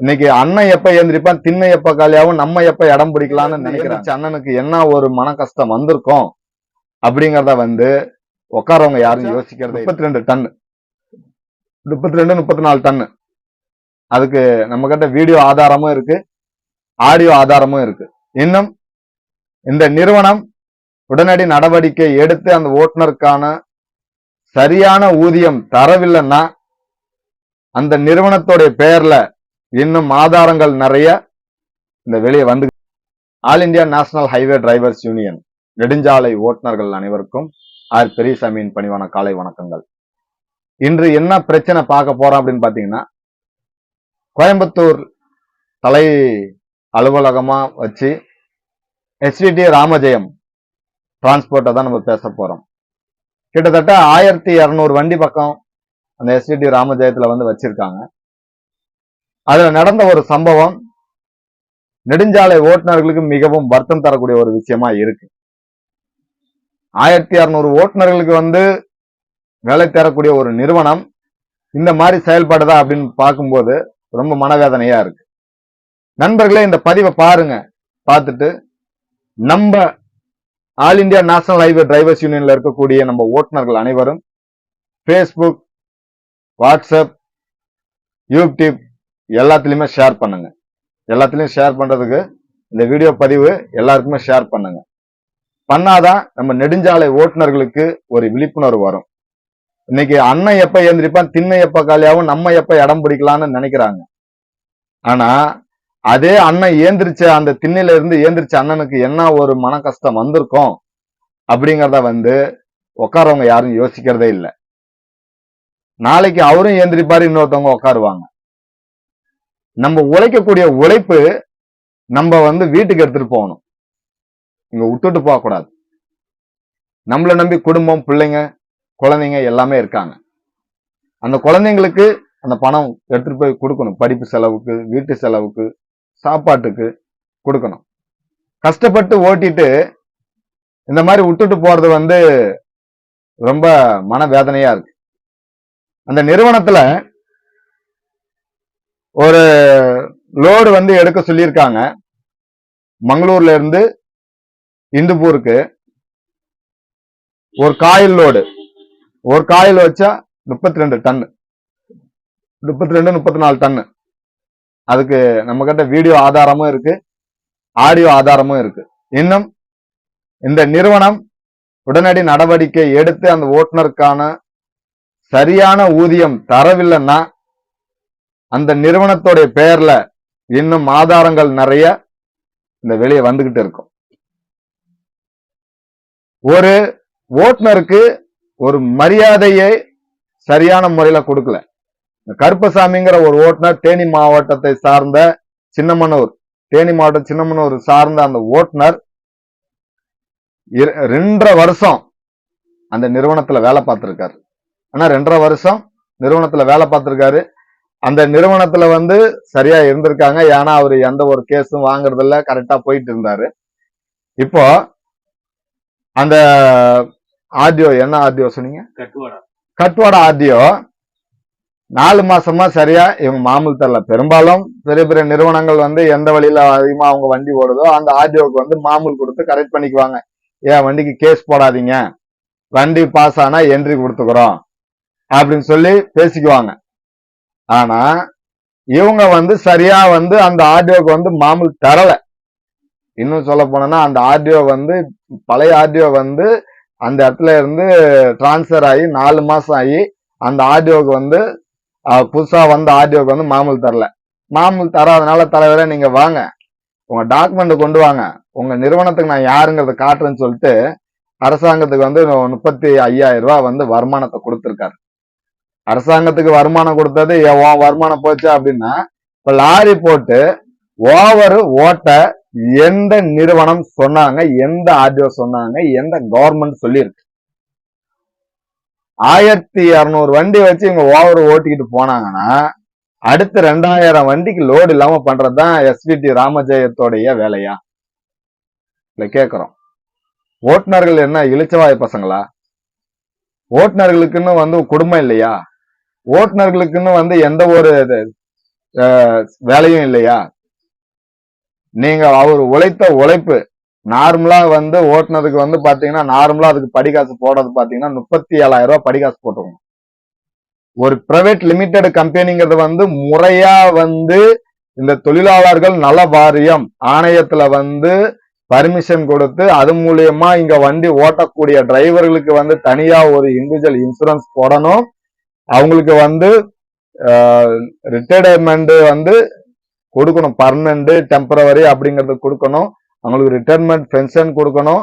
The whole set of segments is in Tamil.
இன்னைக்கு அண்ணன் எப்ப ஏந்திரிப்பான் திண்ணை எப்ப காலியாவும் நம்ம எப்ப இடம் பிடிக்கலாம்னு நினைக்கிறேன். அண்ணனுக்கு என்ன ஒரு மன கஷ்டம் வந்திருக்கும் அப்படிங்கறத வந்து உட்காரவங்க யாரும் யோசிக்கிறதே முப்பத்தி ரெண்டு டன். முப்பத்தி ரெண்டு முப்பத்தி நாலு டன். அதுக்கு நம்ம கிட்ட வீடியோ ஆதாரமும் இருக்கு ஆடியோ ஆதாரமும் இருக்கு. இன்னும் இந்த நிறுவனம் உடனடி நடவடிக்கை எடுத்து அந்த ஓட்டுநருக்கான சரியான ஊதியம் தரவில்லைன்னா அந்த நிறுவனத்தோடைய பெயர்ல இன்னும் ஆதாரங்கள் நிறைய இந்த வெளியே வந்து all India national highway drivers union நெடுஞ்சாலை ஓட்டுநர்கள் அனைவருக்கும் ஆர் பெரியசாமியின் பணிவான காலை வணக்கங்கள். இன்று என்ன பிரச்சனை பார்க்க போறோம் அப்படின்னு பாத்தீங்கன்னா கோயம்புத்தூர் தலை அலுவலகமா வச்சு எஸ்விடி ராமஜெயம் டிரான்ஸ்போர்ட்டை தான் நம்ம பேச போறோம். கிட்டத்தட்ட ஆயிரத்தி இரநூறு வண்டி பக்கம் அந்த எஸ்விடி ராமஜெயத்துல வந்து வச்சிருக்காங்க. அதுல நடந்த ஒரு சம்பவம் நெடுஞ்சாலை ஓட்டுநர்களுக்கு மிகவும் வருத்தம் தரக்கூடிய ஒரு விஷயமா இருக்கு. ஆயிரத்தி அறுநூறு ஓட்டுநர்களுக்கு வந்து வேலை தரக்கூடிய ஒரு நிறுவனம் இந்த மாதிரி செயல்படுதா அப்படின்னு பார்க்கும்போது ரொம்ப மனவேதனையா இருக்கு. நண்பர்களே இந்த பதிவை பாருங்க. பார்த்துட்டு நம்ம all India national highway drivers யூனியன்ல இருக்கக்கூடிய நம்ம ஓட்டுநர்கள் அனைவரும் ஃபேஸ்புக் வாட்ஸ்அப் யூடியூப் எல்லாத்துலயுமே ஷேர் பண்ணுங்க. எல்லாத்துலயும் ஷேர் பண்றதுக்கு இந்த வீடியோ பதிவு எல்லாருக்குமே ஷேர் பண்ணுங்க. பண்ணாதான் நம்ம நெடுஞ்சாலை ஓட்டுநர்களுக்கு ஒரு விழிப்புணர்வு வரும். இன்னைக்கு அண்ணன் எப்ப ஏந்திரிப்பான் திண்ணை எப்ப காலியாவும் நம்ம எப்ப இடம் பிடிக்கலாம்னு நினைக்கிறாங்க. ஆனா அதே அண்ணன் ஏந்திரிச்ச அந்த திண்ணையில இருந்து ஏந்திரிச்ச அண்ணனுக்கு என்ன ஒரு மன கஷ்டம் வந்திருக்கும் அப்படிங்கறத வந்து உட்காரவங்க யாரும் யோசிக்கிறதே இல்லை. நாளைக்கு அவரும் ஏந்திரிப்பாரு இன்னொருத்தவங்க உட்காருவாங்க. நம்ம உழைக்கக்கூடிய உழைப்பு நம்ம வந்து வீட்டுக்கு எடுத்துட்டு போகணும். இங்க விட்டுட்டு போக கூடாது. நம்மளை நம்பி குடும்பம் பிள்ளைங்க குழந்தைங்க எல்லாமே இருக்காங்க. அந்த குழந்தைங்களுக்கு அந்த பணம் எடுத்துட்டு போய் கொடுக்கணும். படிப்பு செலவுக்கு வீட்டு செலவுக்கு சாப்பாட்டுக்கு கொடுக்கணும். கஷ்டப்பட்டு ஓட்டிட்டு இந்த மாதிரி விட்டுட்டு போறது வந்து ரொம்ப மனவேதனையா இருக்கு. அந்த நிறுவனத்துல ஒரு லோடு வந்து எடுக்க சொல்லியிருக்காங்க. மங்களூர்ல இருந்து இந்துப்பூருக்கு. ஒரு காயில் லோடு ஒரு காயில் வச்சா முப்பத்தி ரெண்டு டன். முப்பத்தி ரெண்டு முப்பத்தி நாலு டன். அதுக்கு நம்ம கிட்ட வீடியோ ஆதாரமும் இருக்கு. ஆடியோ ஆதாரமும் இருக்கு. இன்னும் இந்த நிறுவனம் உடனடி நடவடிக்கை எடுத்து அந்த ஓட்டுநருக்கான சரியான ஊதியம் தரவில்லைன்னா அந்த நிறுவனத்தோடைய பெயர்ல இன்னும் ஆதாரங்கள் நிறைய இந்த வெளியே வந்துகிட்டு இருக்கும். ஒரு ஓட்டுநருக்கு ஒரு மரியாதையை சரியான முறையில கொடுக்கல. கருப்பசாமிங்கிற ஒரு ஓட்டுநர் தேனி மாவட்டத்தை சார்ந்த சின்னமனூர் தேனி மாவட்டம் சின்னமனூர் சார்ந்த அந்த ஓட்டுநர் இர- ரெண்டரை வருஷம் அந்த நிறுவனத்துல வேலை பார்த்திருக்காரு. ஆனா ரெண்டரை வருஷம் நிறுவனத்துல வேலை பார்த்திருக்காரு. அந்த நிறுவனத்துல வந்து சரியா இருந்திருக்காங்க. ஏன்னா அவர் எந்த ஒரு கேஸும் வாங்குறது இல்ல கரெக்டா போயிட்டு இருந்தாரு. இப்போ அந்த ஆர்டிஓ என்ன ஆர்டிஓ சொன்னீங்க? கட்டுவாடா. கட்வாடா ஆர்டிஓ நாலு மாசமா சரியா இவங்க மாமூல் தரல. பெரும்பாலும் பெரிய பெரிய நிறுவனங்கள் வந்து எந்த வழியில அதிகமா அவங்க வண்டி ஓடுதோ அந்த ஆர்டிஓக்கு வந்து மாமூல் கொடுத்து கரெக்ட் பண்ணிக்குவாங்க. ஏன் வண்டிக்கு கேஸ் போடாதீங்க. வண்டி பாஸ் ஆனா என்ட்ரி கொடுத்துக்கிறோம். அப்படின்னு சொல்லி பேசிக்குவாங்க. ஆனா இவங்க வந்து சரியா வந்து அந்த ஆர்டிஓக்கு வந்து மாமூல் தரல. இன்னும் சொல்ல போனோம்னா அந்த ஆர்டிஓ வந்து பழைய ஆர்டிஓ வந்து அந்த இடத்துல இருந்து டிரான்ஸ்ஃபர் ஆகி நாலு மாசம் ஆகி அந்த ஆர்டிஓக்கு வந்து புதுசா வந்த ஆர்டிஓக்கு வந்து மாமூல் தரல. மாமூல் தராதனால தலைவரே நீங்க வாங்க. உங்க டாக்குமெண்ட் கொண்டு வாங்க. உங்க நிறுவனத்துக்கு நான் யாருங்கிறத காட்டுறேன்னு சொல்லிட்டு அரசாங்கத்துக்கு வந்து முப்பத்தி ஐயாயிரம் ரூபாய் வந்து வருமானத்தை கொடுத்துருக்காரு. அரசாங்கத்துக்கு வருமானம் கொடுத்தது எ- வருமானம் போச்சு அப்படின்னா இப்ப லாரி போட்டு ஓவர் ஓட்ட எந்த நிறுவனம் சொன்னாங்க எந்த ஆர்டிஓ சொன்னாங்க எந்த கவர்மெண்ட் சொல்லியிருக்கு? ஆயிரத்தி இருநூறு வண்டி வச்சு இவங்க ஓவர் ஓட்டிக்கிட்டு போனாங்கன்னா அடுத்த ரெண்டாயிரம் வண்டிக்கு லோடு இல்லாம பண்றதுதான் எஸ்பிடி ராமஜெயத்தோடைய வேலையா? இல்ல கேக்குறோம் ஓட்டுநர்கள் என்ன இளிச்சவாய் பசங்களா? ஓட்டுநர்களுக்குன்னு வந்து குடும்பம் இல்லையா? ஓட்டுநர்களுக்குன்னு வந்து எந்த ஒரு இது- வேலையும் இல்லையா? நீங்க அவர் உழைத்த உழைப்பு நார்மலா வந்து ஓட்டுனதுக்கு வந்து பாத்தீங்கன்னா நார்மலா அதுக்கு படிகாசு போடுறது பாத்தீங்கன்னா முப்பத்தி ஏழாயிரம் ரூபாய் படிகாசு போட்டுருக்கணும் ஒரு பிரைவேட் லிமிடெட் கம்பெனிங்கிறது வந்து முறையா வந்து இந்த தொழிலாளர்கள் நல வாரியம் ஆணையத்துல வந்து பர்மிஷன் கொடுத்து அது மூலியமா இங்க வண்டி ஓட்டக்கூடிய டிரைவர்களுக்கு வந்து தனியா ஒரு இண்டிவிஜுவல் இன்சூரன்ஸ் போடணும். அவங்களுக்கு வந்து ரிட்டையர்மெண்ட் வந்து கொடுக்கணும். பர்மனண்ட் டெம்பரவரி அப்படிங்கறது கொடுக்கணும். அவங்களுக்கு ரிட்டையர்மெண்ட் பென்ஷன் கொடுக்கணும்.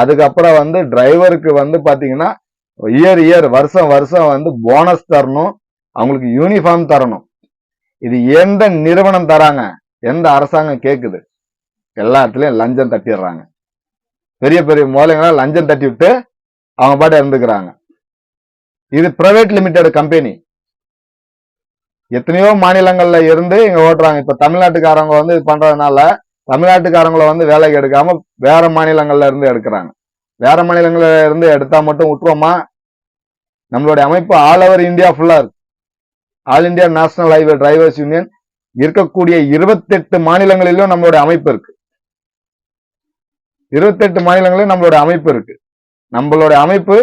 அதுக்கப்புறம் வந்து டிரைவருக்கு வந்து பாத்தீங்கன்னா இயர் இயர் வருஷம் வருஷம் வந்து போனஸ் தரணும். அவங்களுக்கு யூனிஃபார்ம் தரணும். இது எந்த நிறுவனம் தராங்க? எந்த அரசாங்கம் கேட்குது எல்லா இடத்துலையும் லஞ்சம் தட்டிடுறாங்க. பெரிய பெரிய முதலைங்களா லஞ்சம் தட்டி விட்டு அவங்க பாட்டு இருந்துக்கிறாங்க. இது பிரைவேட் லிமிடெட் கம்பெனி எத்தனையோ மாநிலங்கள்ல இருந்து இங்க ஓட்டுறாங்க. இப்ப தமிழ்நாட்டுக்காரங்க வந்து இது பண்றதுனால தமிழ்நாட்டுக்காரங்கள வந்து வேலைக்கு எடுக்காம வேற மாநிலங்கள்ல இருந்து எடுக்கிறாங்க. வேற மாநிலங்கள்ல இருந்து எடுத்தா மட்டும் விட்டுருவோமா? நம்மளுடைய அமைப்பு ஆல் ஓவர் இந்தியா ஃபுல்லா இருக்கு. All India national highway drivers union இருக்கக்கூடிய இருபத்தெட்டு மாநிலங்களிலும் நம்மளுடைய அமைப்பு இருக்கு. இருபத்தெட்டு மாநிலங்களிலும் நம்மளுடைய அமைப்பு இருக்கு. நம்மளுடைய அமைப்பு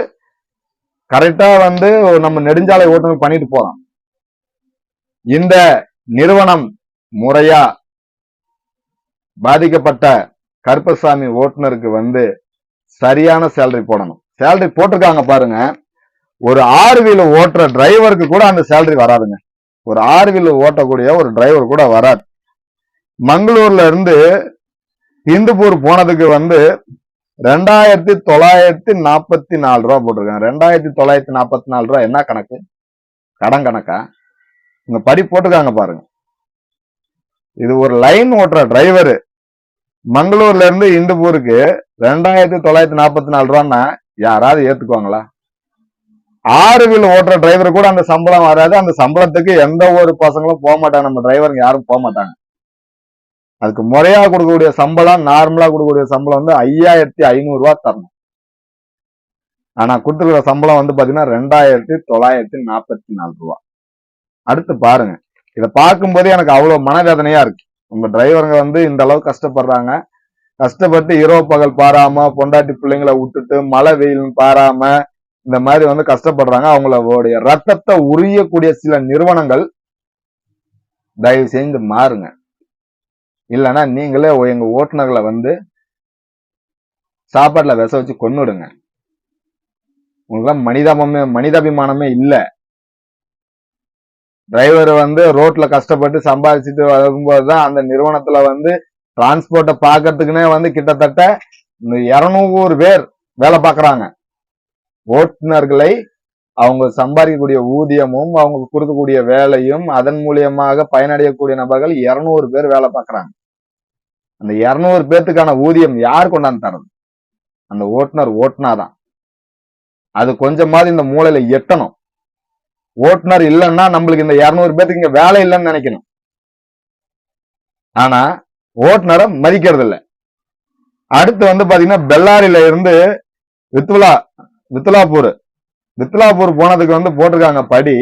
கரெக்டா வந்து நம்ம நெடுஞ்சாலை ஓட்டுநர் பண்ணிட்டு போறோம் இந்த நிறுவனம் முறையா பாதிக்கப்பட்ட கருப்பசாமி ஓட்டுநருக்கு வந்து சரியான சேலரி போடணும். சேலரி போட்டிருக்காங்க பாருங்க. ஒரு ஆறு வீல ஓட்டுற டிரைவருக்கு கூட அந்த சேலரி வராதுங்க. ஒரு ஆறு வீல ஓட்டக்கூடிய ஒரு டிரைவர் கூட வராது. மங்களூர்ல இருந்து இந்துப்பூர் போனதுக்கு வந்து ரெண்டாயிரத்தி தொள்ளாயிரத்தி நாற்பத்தி நாலு ரூபா போட்டிருக்காங்க. ரெண்டாயிரத்தி தொள்ளாயிரத்தி நாற்பத்தி நாலு ரூபா என்ன கணக்கு? கடன் கணக்கா? இங்க படி போட்டுக்காங்க பாருங்க. இது ஒரு லைன் ஓட்டுற டிரைவரு மங்களூர்ல இருந்து இந்துப்பூருக்கு ரெண்டாயிரத்தி தொள்ளாயிரத்தி நாற்பத்தி நாலு ரூபான்னா யாராவது ஏத்துக்குவாங்களா? ஆறு வீல் ஓட்டுற டிரைவர் கூட அந்த சம்பளம் வராது. அந்த சம்பளத்துக்கு எந்த ஒரு பசங்களும் போக மாட்டாங்க. நம்ம டிரைவருங்க யாரும் போக மாட்டாங்க. அதுக்கு முறையாக கொடுக்கக்கூடிய சம்பளம் நார்மலாக கொடுக்கக்கூடிய சம்பளம் வந்து ஐயாயிரத்தி ஐநூறுரூவா தரணும். ஆனால் கொடுத்துருக்கிற சம்பளம் வந்து பார்த்தீங்கன்னா ரெண்டாயிரத்தி தொள்ளாயிரத்தி நாற்பத்தி நாலு ரூபா. அடுத்து பாருங்க. இதை பார்க்கும்போதே எனக்கு அவ்வளோ மனவேதனையாக இருக்கு. நம்ம டிரைவருங்க வந்து இந்த அளவுக்கு கஷ்டப்படுறாங்க. கஷ்டப்பட்டு இரவு பகல் பாராம பொண்டாட்டி பிள்ளைங்களை விட்டுட்டு மழை வெயில் பாராம இந்த மாதிரி வந்து கஷ்டப்படுறாங்க. அவங்களுடைய ரத்தத்தை உரியக்கூடிய சில நிறுவனங்கள் தயவு செஞ்சு மாறுங்க. இல்லைன்னா நீங்களே எங்க ஓட்டுநர்களை வந்து சாப்பாட்டுல விச வச்சு கொன்னுடுங்க. உங்களுக்குலாம் மனிதாபமே மனிதாபிமானமே இல்ல. டிரைவர் வந்து ரோட்ல கஷ்டப்பட்டு சம்பாதிச்சுட்டு வரும்போது தான் அந்த நிறுவனத்துல வந்து டிரான்ஸ்போர்ட்டை பார்க்கறதுக்குன்னே வந்து கிட்டத்தட்ட இருநூறு பேர் வேலை பார்க்குறாங்க. ஓட்டுநர்களை அவங்க சம்பாதிக்கக்கூடிய ஊதியமும் அவங்க கொடுக்கக்கூடிய வேலையும் அதன் மூலியமாக பயனடையக்கூடிய நபர்கள் இருநூறு பேர் வேலை பார்க்குறாங்க. அந்த இருநூறு பேர்த்துக்கான ஊதியம் யார் கொண்டாந்து தரது? அந்த ஓட்டுநர் ஓட்டுனாதான். அது கொஞ்சமாவது இந்த மூலையில எட்டணும். ஓட்டுநர் இல்லைன்னா நம்மளுக்கு இந்த இருநூறு பேர்த்துக்கு இங்க வேலை இல்லைன்னு நினைக்கணும். ஆனா ஓட்டுநரை மதிக்கிறது இல்லை அடுத்து வந்து பாத்தீங்கன்னா பெல்லாரில இருந்து வித்துலா வித்துலாப்பூர் வித்துலாப்பூர் போனதுக்கு வந்து போட்டிருக்காங்க படி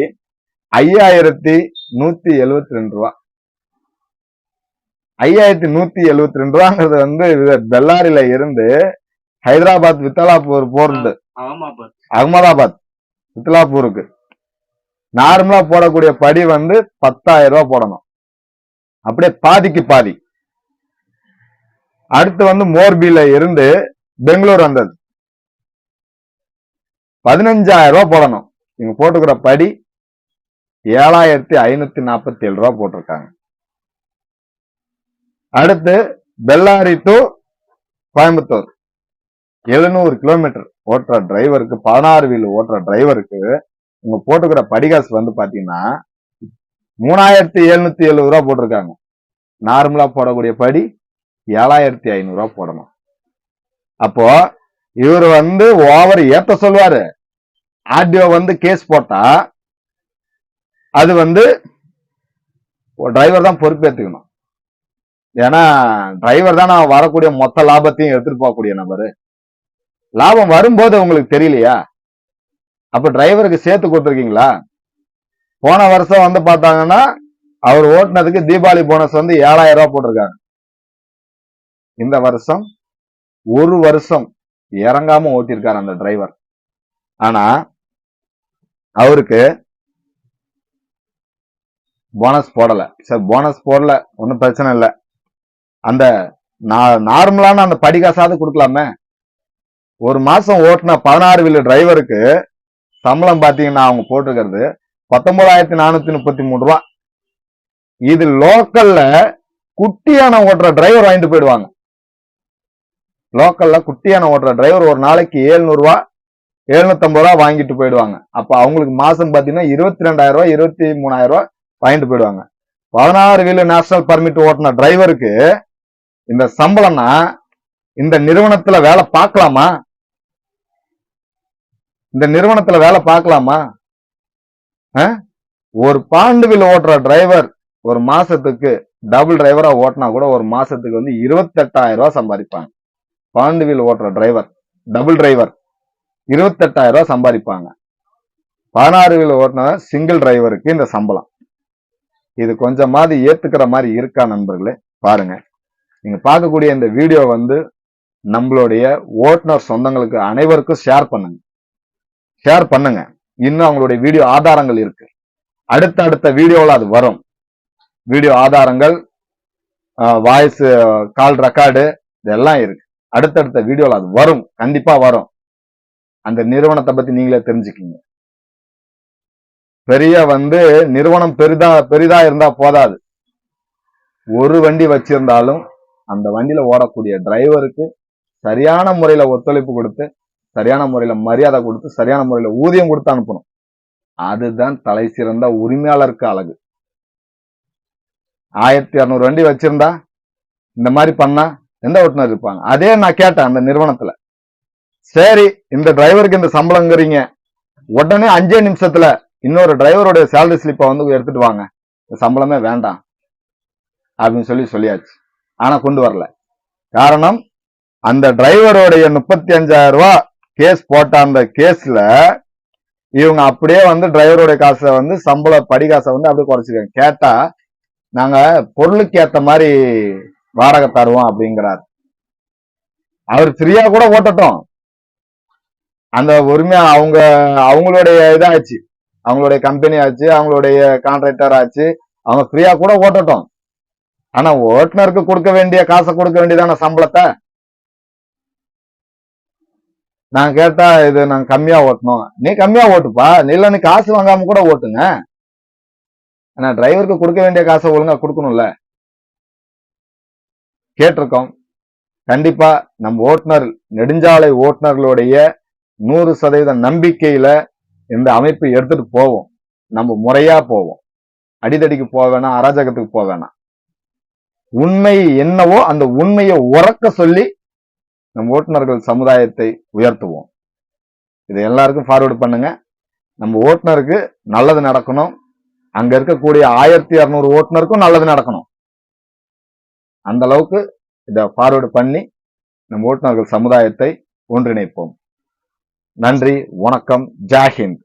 ஐயாயிரத்தி நூத்தி எழுவத்தி ரெண்டு ரூபா. ஐயாயிரத்தி நூத்தி எழுவத்தி ரெண்டு ரூபாங்கிறது வந்து இது பெல்லாரியில இருந்து ஹைதராபாத் வித்தலாப்பூர் போறது. அகமதாபாத். வித்லாப்பூருக்கு நார்மலா போடக்கூடிய படி வந்து பத்தாயிரம் ரூபாய் போடணும். அப்படியே பாதிக்கு பாதி. அடுத்து வந்து மோர்பில இருந்து பெங்களூர் வந்தது. பதினஞ்சாயிரம் ரூபா போடணும். இவங்க போட்டுக்கிற படி ஏழாயிரத்தி ஐநூத்தி நாற்பத்தி ஏழு ரூபா போட்டிருக்காங்க. அடுத்து பெல்லாரி டு கோயம்புத்தூர். எழுநூறு கிலோமீட்டர் ஓட்டுற டிரைவருக்கு பதினாறு வீல் ஓட்டுற டிரைவருக்கு இவங்க போட்டுக்கிற படிகாசு வந்து பாத்தீங்கன்னா மூணாயிரத்தி எழுநூத்தி எழுபது ரூபா போட்டிருக்காங்க. நார்மலா போடக்கூடிய படி ஏழாயிரத்தி ஐநூறு ரூபா போடணும். அப்போ இவர் வந்து ஓவர் ஏத்த சொல்லுவாரு. ஆர்டிஓ வந்து கேஸ் போட்டா அது வந்து டிரைவர் தான் பொறுப்பேற்றுக்கணும் ஏன்னா டிரைவர் தான் நான் வரக்கூடிய மொத்த லாபத்தையும் எடுத்துட்டு போகக்கூடிய நபரு. லாபம் வரும்போது உங்களுக்கு தெரியலையா? அப்ப டிரைவருக்கு சேர்த்து கொடுத்துருக்கீங்களா? போன வருஷம் வந்து பார்த்தாங்கன்னா அவர் ஓட்டுனதுக்கு தீபாவளி போனஸ் வந்து ஏழாயிரம் ரூபாய் போட்டிருக்காங்க. இந்த வருஷம் ஒரு வருஷம் இறங்காம ஓட்டியிருக்காரு அந்த டிரைவர் ஆனா அவருக்கு போனஸ் போடல. சரி போனஸ் போடல. ஒன்றும் பிரச்சனை இல்லை. அந்த நார்மலான அந்த படிகாசாவது கொடுக்கலாமே. ஒரு மாசம் ஓட்டுன பதினாறு வீலர் டிரைவருக்கு சம்பளம் பாத்தீங்கன்னா அவங்க போட்டிருக்கிறது பத்தொன்பதாயிரத்தி நானூத்தி முப்பத்தி மூணு ரூபா இது லோக்கல்ல குட்டியான ஓட்டுற டிரைவர் வாங்கிட்டு போயிடுவாங்க. லோக்கல்ல குட்டியான ஓட்டுற டிரைவர் ஒரு நாளைக்கு ஏழ்நூறுவா எழுநூத்தம்பது ரூபா வாங்கிட்டு போயிடுவாங்க. அப்போ அவங்களுக்கு மாசம் பாத்தீங்கன்னா இருபத்தி ரெண்டாயிரம் ரூபாய் இருபத்தி மூணாயிரம் ரூபாய் வாங்கிட்டு போயிடுவாங்க. பதினாறு வீலு நேஷனல் பர்மிட் ஓட்டுன டிரைவருக்கு இந்த சம்பளம்னா இந்த நிறுவனத்துல வேலை பார்க்கலாமா? இந்த நிறுவனத்துல வேலை பார்க்கலாமா? ஒரு பாண்டு வீல் ஓட்டுற டிரைவர் ஒரு மாசத்துக்கு டபுள் டிரைவரா ஓட்டினா கூட ஒரு மாசத்துக்கு வந்து இருபத்தெட்டாயிரம் ரூபாய் சம்பாதிப்பாங்க. பாண்டு வீல் ஓட்டுற டிரைவர் டபுள் டிரைவர் இருபத்தெட்டாயிரம் ரூபாய் சம்பாதிப்பாங்க. பதினாறு வீல் ஓட்டின சிங்கிள் டிரைவருக்கு இந்த சம்பளம். இது கொஞ்சமாவது ஏத்துக்கிற மாதிரி இருக்கா நண்பர்களே? பாருங்க. நீங்க பார்க்கக்கூடிய இந்த வீடியோ வந்து நம்மளுடைய ஓட்டுநர் சொந்தங்களுக்கு அனைவருக்கும் ஷேர் பண்ணுங்க. ஷேர் பண்ணுங்க. இன்னும் அவங்களுடைய வீடியோ ஆதாரங்கள் இருக்கு. அடுத்த அடுத்த வீடியோவில் அது வரும். வீடியோ ஆதாரங்கள் வாய்ஸ் கால் ரெக்கார்டு இதெல்லாம் இருக்கு. அடுத்தடுத்த வீடியோவில் அது வரும். கண்டிப்பா வரும். அந்த நிறுவனத்தை பத்தி நீங்களே தெரிஞ்சுக்கிங்க. பெரிய வந்து நிறுவனம் பெரிதா பெரிதா இருந்தா போதாது. ஒரு வண்டி வச்சிருந்தாலும் அந்த வண்டியில ஓடக்கூடிய டிரைவருக்கு சரியான முறையில ஒத்துழைப்பு கொடுத்து சரியான முறையில மரியாதை கொடுத்து சரியான முறையில ஊதியம் கொடுத்து அனுப்பணும். அதுதான் தலை சிறந்த உரிமையாளருக்கு அழகு. ஆயிரத்தி இரநூறு வண்டி வச்சிருந்தா இந்த மாதிரி பண்ணா எந்த ஓட்டுநர் இருப்பாங்க? அதே நான் கேட்டேன் அந்த நிறுவனத்துல. சரி இந்த டிரைவருக்கு இந்த சம்பளங்கிறீங்க. உடனே அஞ்சே நிமிஷத்துல இன்னொரு டிரைவருடைய சேலரி ஸ்லிப்பை வந்து எடுத்துட்டு வாங்க. இந்த சம்பளமே வேண்டாம். அப்படின்னு சொல்லி சொல்லியாச்சு. ஆனா கொண்டு வரல. காரணம் அந்த டிரைவருடைய முப்பத்தி அஞ்சாயிரம் ரூபாய் கேஸ் போட்ட அந்த கேஸ்ல இவங்க அப்படியே வந்து டிரைவருடைய காசை வந்து சம்பள படி காசை வந்து அப்படியே குறைச்சிருக்காங்க கேட்டா நாங்க பொருளுக்கு ஏத்த மாதிரி வாடகை தருவோம் அப்படிங்கிறார். அவர் ஃப்ரீயா கூட ஓட்டட்டும். அந்த உரிமையா அவங்க அவங்களுடைய இதாச்சு அவங்களுடைய கம்பெனி ஆச்சு அவங்களுடைய கான்ட்ராக்டர் ஆச்சு அவங்க ஃப்ரீயா கூட ஓட்டட்டும். ஆனா ஓட்டுநருக்கு கொடுக்க வேண்டிய காசை கொடுக்க வேண்டியதான சம்பளத்தை நான் கேட்டா இது நாங்க கம்மியா ஓட்டணும். நீ கம்மியா ஓட்டுப்பா. நீ இல்ல நீ காசு வாங்காம கூட ஓட்டுங்க. ஆனா டிரைவருக்கு கொடுக்க வேண்டிய காசை ஒழுங்கா கொடுக்கணும்ல. கேட்டிருக்கோம். கண்டிப்பா நம்ம ஓட்டுநர் நெடுஞ்சாலை ஓட்டுநர்களுடைய நூறு சதவீத நம்பிக்கையில இந்த அமைப்பு எடுத்துட்டு போவோம். நம்ம முறையா போவோம். அடிதடிக்கு போக வேணாம் அராஜகத்துக்கு போக வேணாம். உண்மை என்னவோ அந்த உண்மையை உறக்க சொல்லி நம் ஓட்டுநர்கள் சமுதாயத்தை உயர்த்துவோம். இதை எல்லாருக்கும் ஃபார்வர்டு பண்ணுங்க. நம்ம ஓட்டுநருக்கு நல்லது நடக்கணும். அங்க இருக்கக்கூடிய ஆயிரத்தி இரநூறு ஓட்டுநருக்கும் நல்லது நடக்கணும். அந்த அளவுக்கு இதை ஃபார்வர்டு பண்ணி நம் ஓட்டுநர்கள் சமுதாயத்தை ஒன்றிணைப்போம். நன்றி வணக்கம் ஜாஹிந்த்.